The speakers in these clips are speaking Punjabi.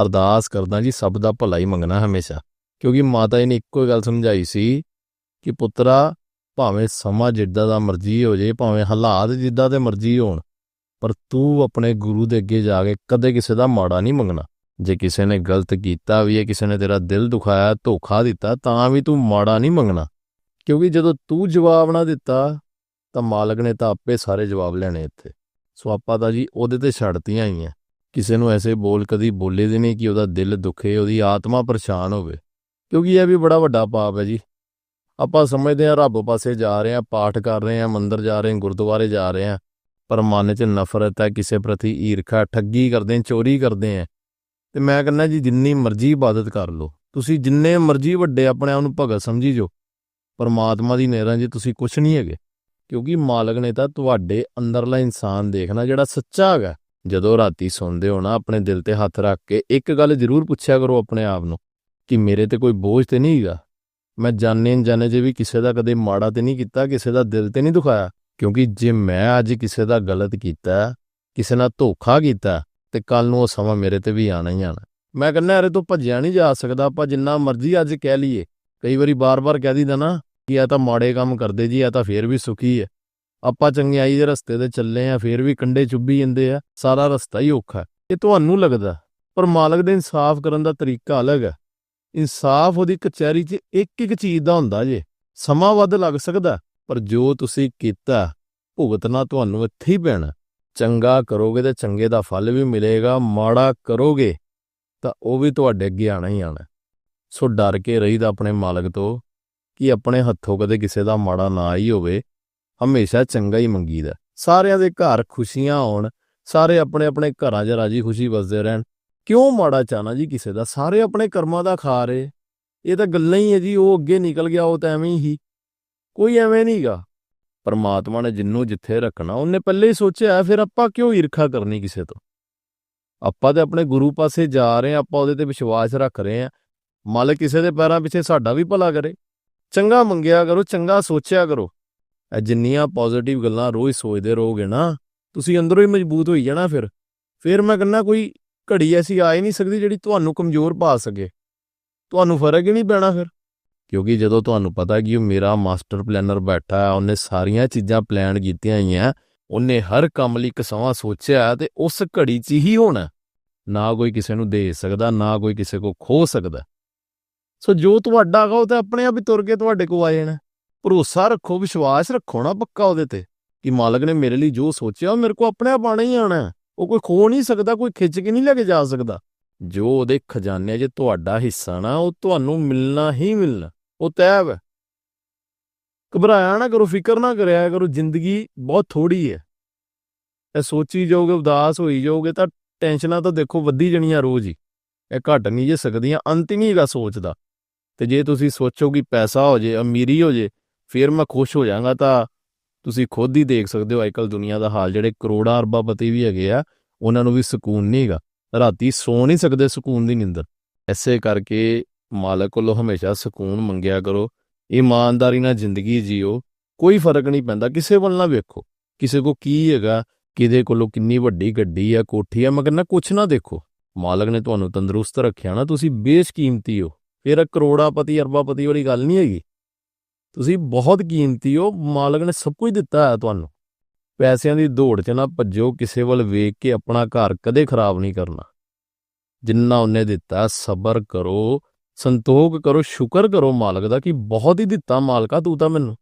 ਅਰਦਾਸ ਕਰਦਾ ਜੀ, ਸਭ ਦਾ ਭਲਾ ਹੀ ਮੰਗਣਾ ਹਮੇਸ਼ਾ। ਕਿਉਂਕਿ ਮਾਤਾ ਜੀ ਨੇ ਇੱਕੋ ਹੀ ਗੱਲ ਸਮਝਾਈ ਸੀ ਕਿ ਪੁੱਤਰਾ, ਭਾਵੇਂ ਸਮਾਂ ਜਿੱਦਾਂ ਦਾ ਮਰਜ਼ੀ ਹੋ ਜੇ, ਭਾਵੇਂ ਹਾਲਾਤ ਜਿੱਦਾਂ ਦੇ ਮਰਜ਼ੀ ਹੋਣ, ਪਰ ਤੂੰ ਆਪਣੇ ਗੁਰੂ ਦੇ ਅੱਗੇ ਜਾ ਕੇ ਕਦੇ ਕਿਸੇ ਦਾ ਮਾੜਾ ਨਹੀਂ ਮੰਗਣਾ। ਜੇ ਕਿਸੇ ਨੇ ਗਲਤ ਕੀਤਾ ਵੀ ਹੈ, ਕਿਸੇ ਨੇ ਤੇਰਾ ਦਿਲ ਦੁਖਾਇਆ, ਧੋਖਾ ਦਿੱਤਾ, ਤਾਂ ਵੀ ਤੂੰ ਮਾੜਾ ਨਹੀਂ ਮੰਗਣਾ। ਕਿਉਂਕਿ ਜਦੋਂ ਤੂੰ ਜਵਾਬ ਨਾ ਦਿੱਤਾ, ਤਾਂ ਮਾਲਕ ਨੇ ਤਾਂ ਆਪੇ ਸਾਰੇ ਜਵਾਬ ਲੈਣੇ ਇੱਥੇ। ਸੋ ਆਪਾਂ ਤਾਂ ਜੀ ਉਹਦੇ ਤੇ ਛੱਡਤੀਆਂ ਹੀ ਆ। ਕਿਸੇ ਨੂੰ ਐਸੇ ਬੋਲ ਕਦੀ ਬੋਲੇ ਦੇ ਨਹੀਂ ਕਿ ਉਹਦਾ ਦਿਲ ਦੁਖੇ, ਉਹਦੀ ਆਤਮਾ ਪਰੇਸ਼ਾਨ ਹੋਵੇ। ਕਿਉਂਕਿ ਇਹ ਵੀ ਬੜਾ ਵੱਡਾ ਪਾਪ ਹੈ ਜੀ। ਆਪਾਂ ਸਮਝਦੇ ਹਾਂ ਰੱਬ ਪਾਸੇ ਜਾ ਰਹੇ ਹਾਂ, ਪਾਠ ਕਰ ਰਹੇ ਹਾਂ, ਮੰਦਰ ਜਾ ਰਹੇ ਹਾਂ, ਗੁਰਦੁਆਰੇ ਜਾ ਰਹੇ ਹਾਂ, ਪਰ ਮਨ 'ਚ ਨਫ਼ਰਤ ਹੈ, ਕਿਸੇ ਪ੍ਰਤੀ ਈਰਖਾ, ਠੱਗੀ ਕਰਦੇ ਹਾਂ, ਚੋਰੀ ਕਰਦੇ ਹਾਂ। ਤੇ ਮੈਂ ਕਹਿੰਦਾ ਜੀ, ਜਿੰਨੀ ਮਰਜ਼ੀ ਇਬਾਦਤ ਕਰ ਲਓ। ਤੁਸੀਂ ਜਿੰਨੇ ਮਰਜ਼ੀ ਵੱਡੇ ਆਪਣੇ ਆਪ ਨੂੰ ਭਗਤ ਸਮਝੀ ਜੋ ਪਰਮਾਤਮਾ ਦੀ ਨੇਰਾਂ 'ਚ ਤੁਸੀਂ ਕੁਝ ਨਹੀਂ ਹੈਗੇ। ਕਿਉਂਕਿ ਮਾਲਕ ਨੇ ਤਾਂ ਤੁਹਾਡੇ ਅੰਦਰਲਾ ਇਨਸਾਨ ਦੇਖਣਾ ਜਿਹੜਾ ਸੱਚਾ ਹੈਗਾ। ਜਦੋਂ ਰਾਤੀ ਸੌਂਦੇ ਹੋ ਨਾ, ਆਪਣੇ ਦਿਲ ਤੇ ਹੱਥ ਰੱਖ ਕੇ ਇੱਕ ਗੱਲ ਜ਼ਰੂਰ ਪੁੱਛਿਆ ਕਰੋ ਆਪਣੇ ਆਪ ਨੂੰ ਕਿ ਮੇਰੇ ਤੇ ਕੋਈ ਬੋਝ ਤੇ ਨਹੀਂ ਹੈਗਾ। ਮੈਂ ਜਾਣੇ ਅਣਜਾਣੇ ਜੇ ਵੀ ਕਿਸੇ ਦਾ ਕਦੇ ਮਾੜਾ ਤੇ ਨਹੀਂ ਕੀਤਾ, ਕਿਸੇ ਦਾ ਦਿਲ ਤੇ ਨਹੀਂ ਦੁਖਾਇਆ। ਕਿਉਂਕਿ ਜੇ ਮੈਂ ਅੱਜ ਕਿਸੇ ਦਾ ਗਲਤ ਕੀਤਾ, ਕਿਸੇ ਨਾਲ ਧੋਖਾ ਕੀਤਾ ਤੇ ਕੱਲ ਨੂੰ ਉਹ ਸਮਾਂ ਮੇਰੇ ਤੇ ਵੀ ਆਣਾ ਹੀ ਆਣਾ। ਮੈਂ ਕਹਿੰਦਾ, ਅਰੇ ਇਹ ਤੋਂ ਭੱਜਿਆ ਨਹੀਂ ਜਾ ਸਕਦਾ, ਆਪਾਂ ਜਿੰਨਾ ਮਰਜ਼ੀ ਅੱਜ ਕਹਿ ਲਈਏ। ਕਈ ਵਾਰੀ ਬਾਰ-ਬਾਰ ਕਹਿ ਦਿੰਦਾ ਨਾ ਕਿ ਇਹ ਤਾਂ ਮਾੜੇ ਕੰਮ ਕਰਦੇ ਜੀ, ਇਹ ਤਾਂ ਫੇਰ ਵੀ ਸੁਖੀ ਹੈ। ਆਪਾਂ ਚੰਗਿਆਈ ਦੇ ਰਸਤੇ ਤੇ ਚੱਲੇ ਆ, ਫੇਰ ਵੀ ਕੰਡੇ ਚੁੱਭੀ ਜਾਂਦੇ ਆ, ਸਾਰਾ ਰਸਤਾ ਹੀ ਔਖਾ ਇਹ ਤੁਹਾਨੂੰ ਲੱਗਦਾ ਪਰ ਮਾਲਕ ਦੇ ਇਨਸਾਫ ਕਰਨ ਦਾ ਤਰੀਕਾ ਅਲੱਗ ਹੈ। ਇਨਸਾਫ ਉਹਦੀ ਕਚਹਿਰੀ 'ਚ ਇੱਕ ਇੱਕ ਚੀਜ਼ ਦਾ ਹੁੰਦਾ ਜੇ, ਸਮਾਂ ਵੱਧ ਲੱਗ ਸਕਦਾ ਪਰ ਜੋ ਤੁਸੀਂ ਕੀਤਾ ਭੁਗਤਣਾ ਤੁਹਾਨੂੰ ਇੱਥੇ ਹੀ ਪੈਣਾ ਚੰਗਾ ਕਰੋਗੇ ਤੇ ਚੰਗੇ ਦਾ ਫਲ ਵੀ ਮਿਲੇਗਾ, ਮਾੜਾ ਕਰੋਗੇ ਤਾਂ ਉਹ ਵੀ ਤੁਹਾਡੇ ਅੱਗੇ ਆਣਾ ਹੀ ਆਣਾ ਸੋ ਡਰ ਕੇ ਰਹੀਦਾ ਆਪਣੇ ਮਾਲਕ ਤੋਂ ਕਿ ਆਪਣੇ ਹੱਥੋਂ ਕਦੇ ਕਿਸੇ ਦਾ ਮਾੜਾ ਨਾ ਆਈ ਹੋਵੇ ਹਮੇਸ਼ਾ ਚੰਗਾ ਹੀ ਮੰਗੀਦਾ ਸਾਰਿਆਂ ਦੇ ਘਰ ਖੁਸ਼ੀਆਂ ਆਉਣ, ਸਾਰੇ ਆਪਣੇ ਆਪਣੇ ਘਰਾਂ 'ਚ ਰਾਜੀ ਖੁਸ਼ੀ ਵਸਦੇ ਰਹਿਣ। ਕਿਉਂ ਮਾੜਾ ਚਾਹਨਾ ਜੀ ਕਿਸੇ ਦਾ? ਸਾਰੇ ਆਪਣੇ ਕਰਮਾਂ ਦਾ ਖਾ ਰਹੇ ਇਹ ਤਾਂ ਗੱਲਾਂ ਹੀ ਹੈ ਜੀ, ਉਹ ਅੱਗੇ ਨਿਕਲ ਗਿਆ, ਉਹ ਤਾਂ ਐਵੇਂ ਹੀ। ਕੋਈ ਐਵੇਂ ਨਹੀਂਗਾ ਪਰਮਾਤਮਾ ਨੇ ਜਿੰਨੂੰ ਜਿੱਥੇ ਰੱਖਣਾ, ਉਹਨੇ ਪਹਿਲੇ ਹੀ ਸੋਚਿਆ, ਫਿਰ ਆਪਾਂ ਕਿਉਂ ਈਰਖਾ ਕਰਨੀ ਕਿਸੇ ਤੋਂ? ਆਪਾਂ ਤੇ ਆਪਣੇ ਗੁਰੂ ਪਾਸੇ ਜਾ ਰਹੇ ਹਾਂ, ਆਪਾਂ ਉਹਦੇ ਤੇ ਵਿਸ਼ਵਾਸ ਰੱਖ ਰਹੇ ਹਾਂ। ਮਾਲਕ ਕਿਸੇ ਦੇ ਪੈਰਾਂ ਪਿੱਛੇ ਸਾਡਾ ਵੀ ਭਲਾ ਕਰੇ। ਚੰਗਾ ਮੰਗਿਆ ਕਰੋ, ਚੰਗਾ ਸੋਚਿਆ ਕਰੋ। ਜਿੰਨੀਆਂ ਪੋਜ਼ਿਟਿਵ ਗੱਲਾਂ ਰੋਜ਼ ਸੋਚਦੇ ਰਹੋਗੇ ਨਾ, ਤੁਸੀਂ ਅੰਦਰੋਂ ਹੀ ਮਜ਼ਬੂਤ ਹੋਈ ਜਾਣਾ ਫਿਰ। ਫਿਰ ਮੈਂ ਕਹਿੰਦਾ ਕੋਈ ਘੜੀ ਐਸੀ ਆ ਹੀ ਨਹੀਂ ਸਕਦੀ ਜਿਹੜੀ ਤੁਹਾਨੂੰ ਕਮਜ਼ੋਰ ਪਾ ਸਕੇ। ਤੁਹਾਨੂੰ ਫ਼ਰਕ ਹੀ ਨਹੀਂ ਪੈਣਾ ਫਿਰ। ਕਿਉਂਕਿ ਜਦੋਂ ਤੁਹਾਨੂੰ ਪਤਾ ਕਿ ਉਹ ਮੇਰਾ ਮਾਸਟਰ ਪਲੈਨਰ ਬੈਠਾ ਹੈ, ਉਹਨੇ ਸਾਰੀਆਂ ਚੀਜ਼ਾਂ ਪਲਾਨ ਕੀਤੀਆਂ ਹੋਈਆਂ, ਉਹਨੇ ਹਰ ਕੰਮ ਲਈ ਇੱਕ ਸਮਾਂ ਸੋਚਿਆ ਤੇ ਉਸ ਘੜੀ 'ਚ ਹੀ ਹੋਣਾ ਨਾ ਕੋਈ ਕਿਸੇ ਨੂੰ ਦੇ ਸਕਦਾ, ਨਾ ਕੋਈ ਕਿਸੇ ਕੋ ਖੋ ਸਕਦਾ। ਸੋ ਜੋ ਤੁਹਾਡਾ ਹੈਗਾ, ਉਹ ਤਾਂ ਆਪਣੇ ਆਪ ਹੀ ਤੁਰ ਕੇ ਤੁਹਾਡੇ ਕੋਲ ਆ ਜਾਣਾ। ਭਰੋਸਾ ਰੱਖੋ, ਵਿਸ਼ਵਾਸ ਰੱਖੋ ਨਾ ਪੱਕਾ ਉਹਦੇ ਤੇ ਕਿ ਮਾਲਕ ਨੇ ਮੇਰੇ ਲਈ ਜੋ ਸੋਚਿਆ ਉਹ ਮੇਰੇ ਕੋ ਆਪਣੇ ਆਪ ਆਣਾ ਹੀ ਆਣਾ ਉਹ ਕੋਈ ਖੋ ਨਹੀਂ ਸਕਦਾ, ਕੋਈ ਖਿੱਚ ਕੇ ਨਹੀਂ ਲੈ ਕੇ ਜਾ ਸਕਦਾ। ਜੋ ਉਹਦੇ ਖਜ਼ਾਨੇ 'ਚ ਤੁਹਾਡਾ ਹਿੱਸਾ ਨਾ, ਉਹ ਤੁਹਾਨੂੰ ਮਿਲਣਾ ਹੀ ਮਿਲਣਾ। ਉਹ ਤੈਅ ਹੈ। ਘਬਰਾਇਆ ਨਾ ਕਰੋ, ਫਿਕਰ ਨਾ ਕਰਿਆ ਕਰੋ, ਜ਼ਿੰਦਗੀ ਬਹੁਤ ਥੋੜੀ ਹੈ। ਇਹ ਸੋਚੀ ਜਾਓਗੇ, ਉਦਾਸ ਹੋਈ ਜਾਓਗੇ, ਤਾਂ ਟੈਨਸ਼ਨਾਂ ਤਾਂ ਦੇਖੋ ਵੱਧੀ ਜਣੀਆਂ ਰੋਜ਼ ਹੀ। ਇਹ ਘਟ ਨਹੀਂ ਜੇ ਸਕਦੀਆਂ, ਅੰਤ ਹੀ ਨਹੀਂ ਸੋਚਦਾ। ਤੇ ਜੇ ਤੁਸੀਂ ਸੋਚੋ ਕਿ ਪੈਸਾ ਹੋ ਜੇ, ਅਮੀਰੀ ਹੋ ਜੇ ਫਿਰ ਮੈਂ ਖੁਸ਼ ਹੋ ਜਾਵਾਂਗਾ ਤਾਂ ਤੁਸੀਂ ਖੁਦ ਹੀ ਦੇਖ ਸਕਦੇ ਹੋ ਅੱਜਕੱਲ ਦੁਨੀਆ ਦਾ ਹਾਲ, ਜਿਹੜੇ ਕਰੋੜਾਂ ਅਰਬਾਪਤੀ ਵੀ ਹੈਗੇ ਆ, ਉਹਨਾਂ ਨੂੰ ਵੀ ਸਕੂਨ ਨਹੀਂ ਹੈਗਾ। ਰਾਤੀ ਸੌ ਨਹੀਂ ਸਕਦੇ ਸਕੂਨ ਦੀ ਨਿੰਦਰ। ਐਸੇ ਕਰਕੇ ਮਾਲਕ ਕੋਲੋਂ ਹਮੇਸ਼ਾ ਸਕੂਨ ਮੰਗਿਆ ਕਰੋ। ਇਮਾਨਦਾਰੀ ਨਾਲ ਜ਼ਿੰਦਗੀ ਜੀਓ। ਕੋਈ ਫ਼ਰਕ ਨਹੀਂ ਪੈਂਦਾ। ਕਿਸੇ ਵੱਲ ਨਾ ਵੇਖੋ। ਕਿਸੇ ਕੋ ਕੀ ਹੈਗਾ, ਕਿਹਦੇ ਕੋਲੋਂ ਕਿੰਨੀ ਵੱਡੀ ਗੱਡੀ ਆ, ਕੋਠੀ ਆ ਮੈਂ ਨਾ ਕੁਛ ਨਾ ਦੇਖੋ। ਮਾਲਕ ਨੇ ਤੁਹਾਨੂੰ ਤੰਦਰੁਸਤ ਰੱਖਿਆ ਨਾ, ਤੁਸੀਂ ਬੇਸ਼ਕੀਮਤੀ ਹੋ। ਫਿਰ ਇਹ ਕਰੋੜਾਪਤੀ ਅਰਬਾਪਤੀ ਵਾਲੀ ਗੱਲ ਨਹੀਂ ਹੈਗੀ। ਤੁਸੀਂ ਬਹੁਤ ਕੀਮਤੀ ਹੋ, ਮਾਲਕ ਨੇ ਸਭ ਕੁਝ ਦਿੱਤਾ ਹੈ ਤੁਹਾਨੂੰ। ਪੈਸਿਆਂ ਦੀ ਦੌੜ 'ਚ ਨਾ ਭੱਜੋ ਕਿਸੇ ਵੱਲ ਵੇਖ ਕੇ ਆਪਣਾ ਘਰ ਕਦੇ ਖਰਾਬ ਨਹੀਂ ਕਰਨਾ। ਜਿੰਨਾ ਉਹਨੇ ਦਿੱਤਾ, ਸਬਰ ਕਰੋ, ਸੰਤੋਖ ਕਰੋ, ਸ਼ੁਕਰ ਕਰੋ ਮਾਲਕ ਦਾ ਕਿ ਬਹੁਤ ਹੀ ਦਿੱਤਾ ਮਾਲਕਾ ਤੂੰ ਤਾਂ ਮੈਨੂੰ।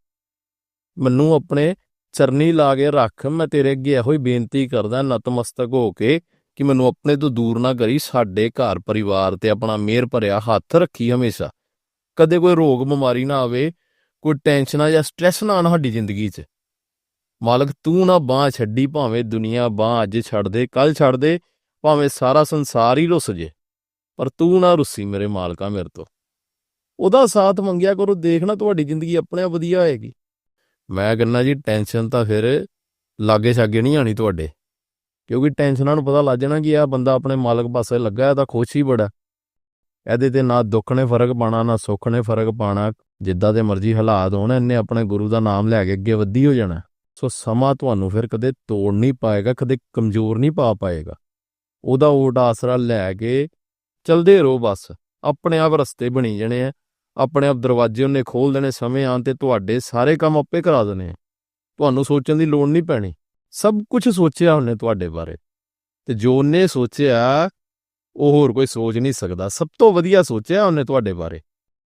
ਮੈਨੂੰ ਆਪਣੇ ਚਰਨੀ ਲਾ ਕੇ ਰੱਖ, ਮੈਂ ਤੇਰੇ ਅੱਗੇ ਇਹੋ ਹੀ ਬੇਨਤੀ ਕਰਦਾ, ਨਤਮਸਤਕ ਹੋ ਕੇ ਕਿ ਮੈਨੂੰ ਆਪਣੇ ਤੋਂ ਦੂਰ ਨਾ ਕਰੀ, ਸਾਡੇ ਘਰ ਪਰਿਵਾਰ ਤੇ ਆਪਣਾ ਮਿਹਰ ਭਰਿਆ ਹੱਥ ਰੱਖੀ ਹਮੇਸ਼ਾ। ਕਦੇ ਕੋਈ ਰੋਗ ਬਿਮਾਰੀ ਨਾ ਆਵੇ ਕੋਈ ਟੈਨਸ਼ਨਾਂ ਜਾਂ ਸਟ੍ਰੈਸ ਨਾ ਆਣ ਸਾਡੀ ਜ਼ਿੰਦਗੀ 'ਚ। ਮਾਲਕ, ਤੂੰ ਨਾ ਬਾਹ ਛੱਡੀ, ਭਾਵੇਂ ਦੁਨੀਆ ਬਾਹ ਅੱਜ ਛੱਡ ਦੇ ਕੱਲ ਛੱਡ ਦੇ, ਭਾਵੇਂ ਸਾਰਾ ਸੰਸਾਰ ਹੀ ਰੁੱਸ ਜੇ। ਪਰ ਤੂੰ ਨਾ ਰੁੱਸੀ ਮੇਰੇ ਮਾਲਕਾ ਮੇਰੇ ਤੋਂ। ਉਹਦਾ ਸਾਥ ਮੰਗਿਆ ਕਰੋ ਦੇਖਣਾ ਤੁਹਾਡੀ ਜ਼ਿੰਦਗੀ ਆਪਣੇ ਆਪ ਵਧੀਆ ਹੋਏਗੀ। ਮੈਂ ਕਹਿੰਦਾ ਜੀ, ਟੈਨਸ਼ਨ ਤਾਂ ਫਿਰ ਲਾਗੇ ਛਾਗੇ ਨਹੀਂ ਆਣੀ ਤੁਹਾਡੇ। ਕਿਉਂਕਿ ਟੈਨਸ਼ਨਾਂ ਨੂੰ ਪਤਾ ਲੱਗ ਜਾਣਾ ਕਿ ਇਹ ਬੰਦਾ ਆਪਣੇ ਮਾਲਕ ਪਾਸੇ ਲੱਗਾ ਹੈ ਤਾਂ ਖੁਸ਼ ਹੀ ਬੜਾ। ਇਹਦੇ ਤੇ ਨਾ ਦੁੱਖ ਨੇ ਫ਼ਰਕ ਪਾਣਾ ਨਾ ਸੁੱਖ ਨੇ ਫ਼ਰਕ ਪਾਣਾ ਜਿੱਦਾਂ ਦੇ ਮਰਜ਼ੀ ਹਾਲਾਤ ਹੋਣ ਇਹਨੇ ਆਪਣੇ ਗੁਰੂ ਦਾ ਨਾਮ ਲੈ ਕੇ ਅੱਗੇ ਵਧੀ ਹੋ ਜਾਣਾ। ਸੋ ਸਮਾਂ ਤੁਹਾਨੂੰ ਫਿਰ ਕਦੇ ਤੋੜ ਨਹੀਂ ਪਾਏਗਾ, ਕਦੇ ਕਮਜ਼ੋਰ ਨਹੀਂ ਪਾ ਪਾਏਗਾ। ਉਹਦਾ ਓਟ ਆਸਰਾ ਲੈ ਕੇ ਚਲਦੇ ਰਹੋ ਬਸ। ਆਪਣੇ ਆਪ ਰਸਤੇ ਬਣੀ ਜਾਣੇ ਆ। ਆਪਣੇ ਆਪ ਦਰਵਾਜ਼ੇ ਉਹਨੇ ਖੋਲ ਦੇਣੇ ਸਮੇਂ ਆਉਣ ਤੇ ਤੁਹਾਡੇ ਸਾਰੇ ਕੰਮ ਆਪੇ ਕਰਾ ਦੇਣੇ ਆ। ਤੁਹਾਨੂੰ ਸੋਚਣ ਦੀ ਲੋੜ ਨਹੀਂ ਪੈਣੀ। ਸਭ ਕੁਝ ਸੋਚਿਆ ਉਹਨੇ ਤੁਹਾਡੇ ਬਾਰੇ। ਤੇ ਜੋ ਉਹਨੇ ਸੋਚਿਆ, ਉਹ ਹੋਰ ਕੋਈ ਸੋਚ ਨਹੀਂ ਸਕਦਾ। ਸਭ ਤੋਂ ਵਧੀਆ ਸੋਚਿਆ ਉਹਨੇ ਤੁਹਾਡੇ ਬਾਰੇ।